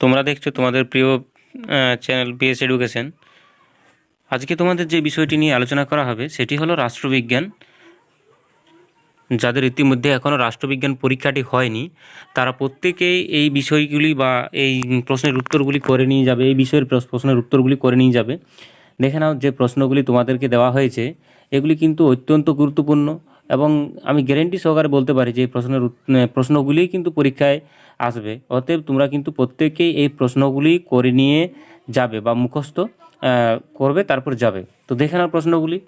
তোমরা দেখছ তোমাদের প্রিয় চ্যানেল বিএস এডুকেশন আজকে তোমাদের যে বিষয়টি নিয়ে আলোচনা করা হবে, সেটি হলো রাষ্ট্রবিজ্ঞান। যাদের ইতিমধ্যে এখনও রাষ্ট্রবিজ্ঞান পরীক্ষাটি হয়নি, তারা প্রত্যেকেই এই বিষয়গুলি বা এই প্রশ্নের উত্তরগুলি করে নিয়ে যাবে, এই বিষয়ের প্রশ্নের উত্তরগুলি করে নিয়ে যাবে। দেখে নাও যে প্রশ্নগুলি তোমাদেরকে দেওয়া হয়েছে, এগুলি কিন্তু অত্যন্ত গুরুত্বপূর্ণ। এবং আমি গ্যারেন্টি সহকারে বলতে পারি যে এই প্রশ্নের আহ, প্রশ্নগুলি কিন্তু পরীক্ষায় আসবে। অতএব তোমরা কিন্তু প্রত্যেকেই এই প্রশ্নগুলি করে নিয়ে যাবে বা মুখস্থ করবে তারপর যাবে। তো দেখে নাও প্রশ্নগুলি।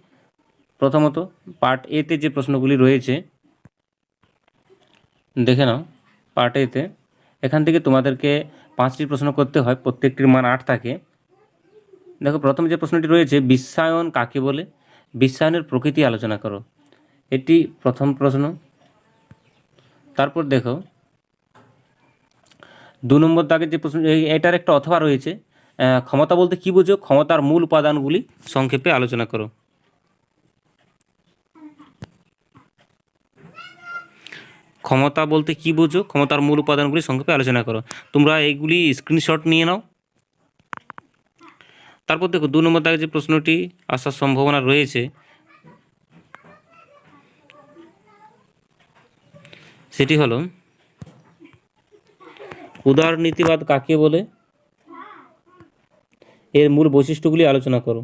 প্রথমত পার্ট এতে যে প্রশ্নগুলি রয়েছে দেখে নাও পার্ট এতে এখান থেকে তোমাদেরকে পাঁচটি প্রশ্ন করতে হয় প্রত্যেকটির মান আট থাকে। দেখো প্রথম যে প্রশ্নটি রয়েছে বিশ্বায়ন কাকে বলে? বিশ্বায়নের প্রকৃতি আলোচনা করো। এটি প্রথম প্রশ্ন। তারপর দেখো, দু নম্বর দাগের যে প্রশ্ন এটার একটা অথবা রয়েছে ক্ষমতা বলতে কি বুঝো? ক্ষমতার মূল উপাদানগুলি সংক্ষেপে আলোচনা করো। ক্ষমতা বলতে কি বুঝো? ক্ষমতার মূল উপাদানগুলি সংক্ষেপে আলোচনা করো। তোমরা এইগুলি স্ক্রিনশট নিয়ে নাও। তারপর দেখো, দু নম্বর দাগে যে প্রশ্নটি আসার সম্ভাবনা রয়েছে সেটি হলো উদারনীতিবাদ কাকে বলে? এর মূল বৈশিষ্ট্যগুলি আলোচনা করো।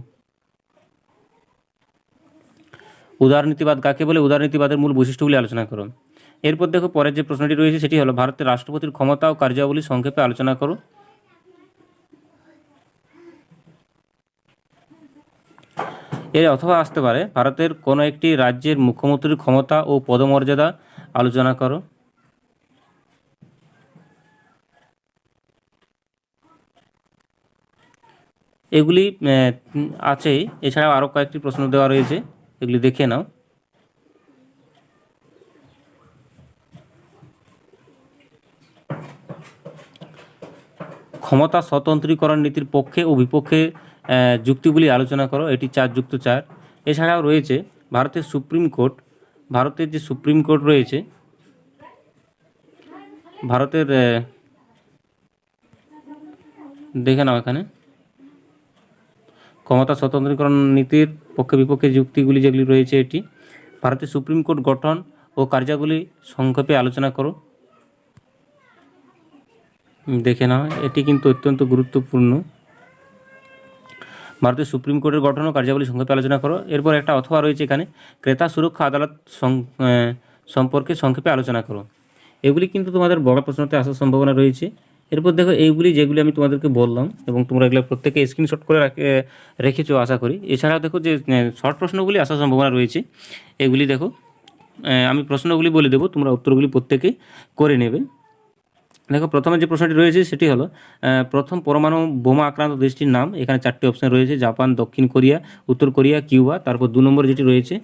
উদারনীতিবাদ কাকে বলে? উদারনীতিবাদের মূল বৈশিষ্ট্যগুলি আলোচনা করো। এরপর দেখো পরের যে প্রশ্নটি রয়েছে, সেটি হলো, ভারতের রাষ্ট্রপতির ক্ষমতা ও কার্যাবলী সংক্ষেপে আলোচনা করো। এর অথবা আসতে পারে, ভারতের কোনো একটি রাজ্যের মুখ্যমন্ত্রীর ক্ষমতা ও পদমর্যাদা আলোচনা করো। এগুলি আছে। এছাড়াও আরও কয়েকটি প্রশ্ন দেওয়া রয়েছে। এগুলি দেখে নাও। ক্ষমতা স্বতন্ত্রীকরণ নীতির পক্ষে ও বিপক্ষে যুক্তিগুলি আলোচনা করো। এটি চার যুক্ত চার। এছাড়াও রয়েছে, ভারতের সুপ্রিম কোর্ট ভারতের যে সুপ্রিম কোর্ট রয়েছে, ভারতের দেখে নাও এখানে। ক্ষমতা স্বতন্ত্রীকরণ নীতির পক্ষে বিপক্ষে যুক্তিগুলি যেগুলি রয়েছে এটি, ভারতের সুপ্রিম কোর্ট গঠন ও কার্যাবলী সংক্ষেপে আলোচনা করো। দেখে নাও, এটি কিন্তু অত্যন্ত গুরুত্বপূর্ণ। ভারতের সুপ্রিম কোর্টের গঠন ও কার্যাবলী সংক্ষেপে আলোচনা করো। এরপর একটা অথবা রয়েছে এখানে, ক্রেতা সুরক্ষা আদালত সম্পর্কে সংক্ষেপে আলোচনা করো। এগুলি কিন্তু তোমাদের বড় প্রশ্নতে আসার সম্ভাবনা রয়েছে। এরপর দেখো, এইগুলি যেগুলি আমি তোমাদেরকে বললাম এবং তোমরা এগুলো প্রত্যেকে স্ক্রিনশট করে রাখে- রেখেছো আশা করি। এছাড়াও দেখো যে শর্ট প্রশ্নগুলি আসার সম্ভাবনা রয়েছে। এগুলি দেখো আমি প্রশ্নগুলি বলে দেবো, তোমরা উত্তরগুলি প্রত্যেকে করে নেবে। দেখো, প্রথমে যে প্রশ্নটি রয়েছে সেটি হলো প্রথম পরমাণু বোমা আক্রান্ত দেশটির নাম, এখানে চারটি অপশন রয়েছে, জাপান, দক্ষিণ কোরিয়া, উত্তর কোরিয়া, কিউবা, তারপর দু নম্বর যেটি রয়েছে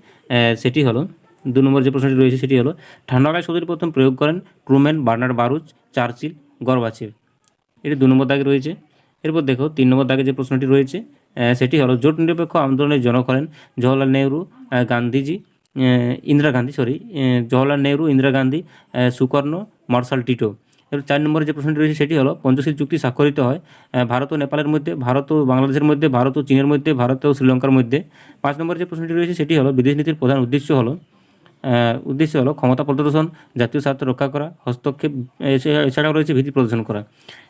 সেটি হলো, দু নম্বর যে প্রশ্নটি রয়েছে সেটি হলো ঠান্ডাকাল শব্দটি প্রথম প্রয়োগ করেন Truman Bernard Baruch, Churchill, Gorbachev. এটি দু নম্বর দাগে রয়েছে। এরপর দেখো, তিন নম্বর দাগে যে প্রশ্নটি রয়েছে সেটি হলো, জোট নিরপেক্ষ আন্দোলনের জনক হলেন Jawaharlal Nehru Gandhiji Indira Gandhi sorry Jawaharlal Nehru, Indira Gandhi Sukarno, Marshal Tito. চার নম্বরে যে প্রশ্নটি রয়েছে সেটি হলো, পঞ্চশীল চুক্তি স্বাক্ষরিত হয় ভারত ও নেপালের মধ্যে, ভারত ও বাংলাদেশের মধ্যে, ভারত ও চীনের মধ্যে, ভারত ও শ্রীলঙ্কার মধ্যে। পাঁচ নম্বরে যে প্রশ্নটি রয়েছে সেটি হলো, বিদেশ নীতির প্রধান উদ্দেশ্য হলো উদ্দেশ্য হলো ক্ষমতা প্রদর্শন, জাতীয় স্বার্থ রক্ষা করা, হস্তক্ষেপ এছাড়া- এছাড়াও রয়েছে ভীতি প্রদর্শন করা।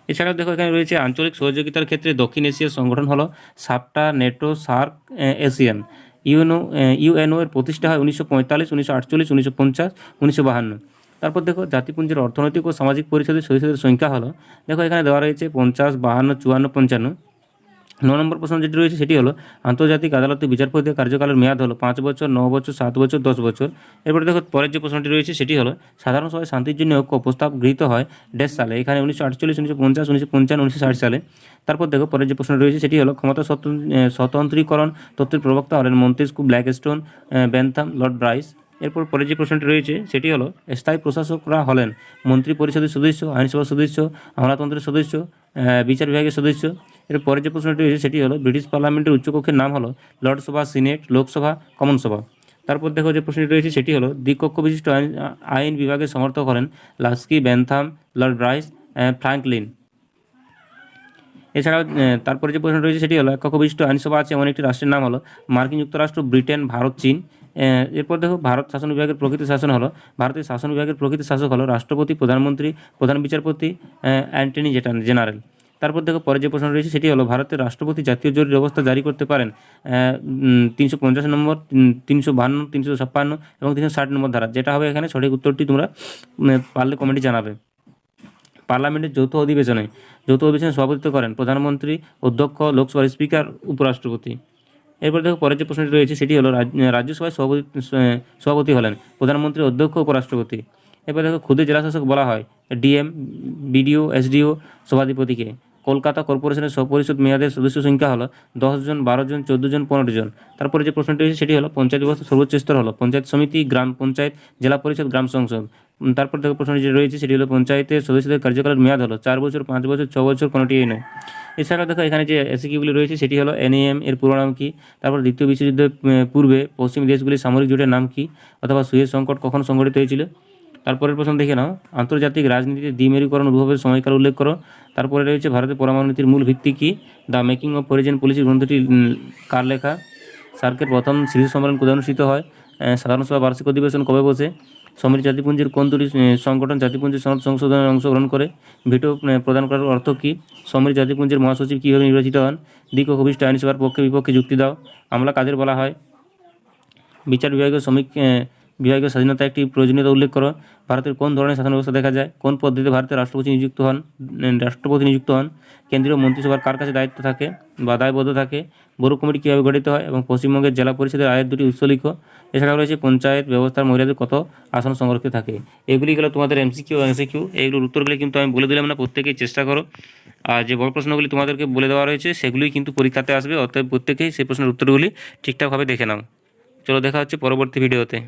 এছাড়াও দেখো এখানে রয়েছে, আঞ্চলিক সহযোগিতার ক্ষেত্রে দক্ষিণ এশিয়ার সংগঠন হলো সাপটা NATO SAARC Asian. UNO UNO এর প্রতিষ্ঠা হয় উনিশশো পঁয়তাল্লিশ, উনিশশো আটচল্লিশ, উনিশশো পঞ্চাশ, উনিশশো বাহান্ন। তারপর দেখো জাতিপুঞ্জের অর্থনৈতিক ও সামাজিক পরিষদের সদস্যদের সংখ্যা হলো। দেখো এখানে দেওয়া রয়েছে পঞ্চাশ, বাহান্ন, চুয়ান্ন, পঞ্চান্ন। ন নম্বর প্রশ্ন যেটি রয়েছে সেটি হলো, আন্তর্জাতিক আদালতে বিচারপতির কার্যকালের মেয়াদ হলো পাঁচ বছর, ন বছর, সাত বছর, দশ বছর। এরপরে দেখো পরের যে প্রশ্নটি রয়েছে সেটি হলো, সাধারণ সভায় শান্তির জন্য ঐক্য প্রস্তাব গৃহীত হয় ডেস সালে, এখানে উনিশশো আটচল্লিশ, উনিশশো পঞ্চাশ, উনিশশো পঞ্চান্ন, উনিশশো ষাট সালে। তারপর দেখো পরের যে প্রশ্ন রয়েছে সেটি হলো, ক্ষমতা স্বতন- স্বতন্ত্রীকরণ তত্ত্বের প্রবক্তা হলেন Montesquieu Blackstone Bentham, Lord Bryce. এরপর পরে যে প্রশ্নটি রয়েছে সেটি হলো স্থায়ী প্রশাসকরা হলেন মন্ত্রী পরিষদের সদস্য আইনসভার সদস্য আমলাতন্ত্রের সদস্য বিচার বিভাগের সদস্য। এর পরে যে প্রশ্নটি রয়েছে সেটি হলো ব্রিটিশ পার্লামেন্টের উচ্চকক্ষের নাম হলো লর্ডসভা সিনেট লোকসভা কমন সভা। তারপর দেখো যে প্রশ্নটি রয়েছে সেটি হলো দ্বিকক্ষ বিশিষ্ট আইন আইন বিভাগের সমর্থক হলেন Laski Bentham Lord Bryce ah, Franklin এছাড়াও তারপরে যে প্রশ্ন রয়েছে সেটি হলো এক কক্ষ বিশিষ্ট আইনসভা আছে এমন একটি রাষ্ট্রের নাম হলো মার্কিন যুক্তরাষ্ট্র ব্রিটেন ভারত চীন। এরপর দেখো, ভারত শাসন বিভাগের প্রকৃত শাসন হলো, ভারতের শাসন বিভাগের প্রকৃত শাসক হলো রাষ্ট্রপতি, প্রধানমন্ত্রী, প্রধান বিচারপতি অ্যান্টনি জেনারেল। তারপর দেখো, পরে যে প্রশ্ন রয়েছে, সেটি হলো, ভারতের রাষ্ট্রপতি জাতীয় জরুরি অবস্থা জারি করতে পারেন তিনশো পঞ্চাশ নম্বর তিনশো বাহান্ন, তিনশো ছাপ্পান্ন এবং তিনশো ষাট নম্বর ধারা। যেটা হবে এখানে, সঠিক উত্তরটি তোমরা পারলে কমেন্টে জানাবে। পার্লামেন্টের যৌথ অধিবেশনে যৌথ অধিবেশনে সভাপতিত্ব করেন প্রধানমন্ত্রী, অধ্যক্ষ, লোকসভার স্পিকার, উপরাষ্ট্রপতি। এরপর দেখো পরের যে প্রশ্নটি রয়েছে, সেটি হলো রাজ- রাজ্যসভায় সভাপতি সভাপতি হলেন প্রধানমন্ত্রী, অধ্যক্ষ উপরাষ্ট্রপতি। এরপর দেখো ক্ষুদে জেলাশাসক বলা হয় ডিএম, বিডিও, এসডিও, সভাধিপতিকে। কলকাতা কর্পোরেশনের সপরিষদ মেয়াদের সদস্য সংখ্যা হলো দশ জন, বারো জন, চোদ্দ জন, পনেরো জন। তারপরে যে প্রশ্নটি রয়েছে, সেটি হলো পঞ্চায়েত ব্যবস্থা সর্বোচ্চ স্তর হলো পঞ্চায়েত সমিতি, গ্রাম পঞ্চায়েত, জেলা পরিষদ, গ্রাম সংসদ। তারপর দেখো প্রশ্নটি যে রয়েছে, সেটি হলো পঞ্চায়েতের সদস্যদের কার্যকালের মেয়াদ হলো চার বছর, পাঁচ বছর, ছ বছর কোনোটি নয়। এছাড়া দেখো এখানে যে এসিকিউগুলি রয়েছে, সেটি হলো এনএএম, এর পুরো নাম কি? তারপর দ্বিতীয় বিশ্বযুদ্ধের পূর্বে পশ্চিম দেশগুলির সামরিক জোটের নাম কি? অথবা সুয়েজ সংকট কখন সংঘটিত হয়েছিল? তারপরের প্রশ্ন দেখে নাও। আন্তর্জাতিক রাজনীতিতে দ্বিমেরুকরণ উদ্ভবের সময়কাল উল্লেখ করো। তারপরে রয়েছে ভারতের পরমাণু নীতির মূল ভিত্তি কি? The making of foreign policy গ্রন্থটি কার লেখা? সার্কের প্রথম শীর্ষ সম্মেলন কোথায় অনুষ্ঠিত হয়? সাধারণ সভা বার্ষিক অধিবেশন কবে বসে? সমৃদ্ধ জাতিপুঞ্জির কোন দুটি সংগঠন জাতিপুঞ্জের সনদ সংশোধনে অংশগ্রহণ করে। ভিটো প্রদান করার অর্থ কী? সমিতি জাতিপুঞ্জির মহাসচিব কীভাবে নির্বাচিত হন? দিক ও কবিষ্ঠ আইনসভার পক্ষে বিপক্ষে যুক্তি দাও। আমলা কাদের বলা হয়? বিচার বিভাগীয় শ্রমিক বিভাগীয় স্বাধীনতা একটি প্রয়োজনীয়তা উল্লেখ করো। ভারতের কোন ধরনের শাসন ব্যবস্থা দেখা যায়? কোন পদ্ধতিতে ভারতের রাষ্ট্রপতি নিযুক্ত হন? রাষ্ট্রপতি নিযুক্ত হন? কেন্দ্রীয় মন্ত্রিসভার কার কাছে দায়িত্ব থাকে? বা দায়বদ্ধ থাকে? বড় কমিটি কীভাবে গঠিত হয়? এবং পশ্চিমবঙ্গের জেলা পরিষদের আয়ের দুটি উৎস লিখো। এছাড়াও রয়েছে পঞ্চায়েত ব্যবস্থার মহিলাদের কত আসন সংরক্ষিত থাকে? এগুলি গেলো তোমাদের এমসিকিউ এমসিকিউ এইগুলোর উত্তরগুলি কিন্তু আমি বলে দিলাম না, প্রত্যেকেই চেষ্টা করো। আর যে বড় প্রশ্নগুলি তোমাদেরকে বলে দেওয়া রয়েছে, সেগুলি কিন্তু পরীক্ষাতে আসবে, অতএব প্রত্যেকেই সেই প্রশ্নের উত্তরগুলি ঠিকঠাকভাবে দেখে নাও। চলো দেখা হচ্ছে পরবর্তী ভিডিওতে।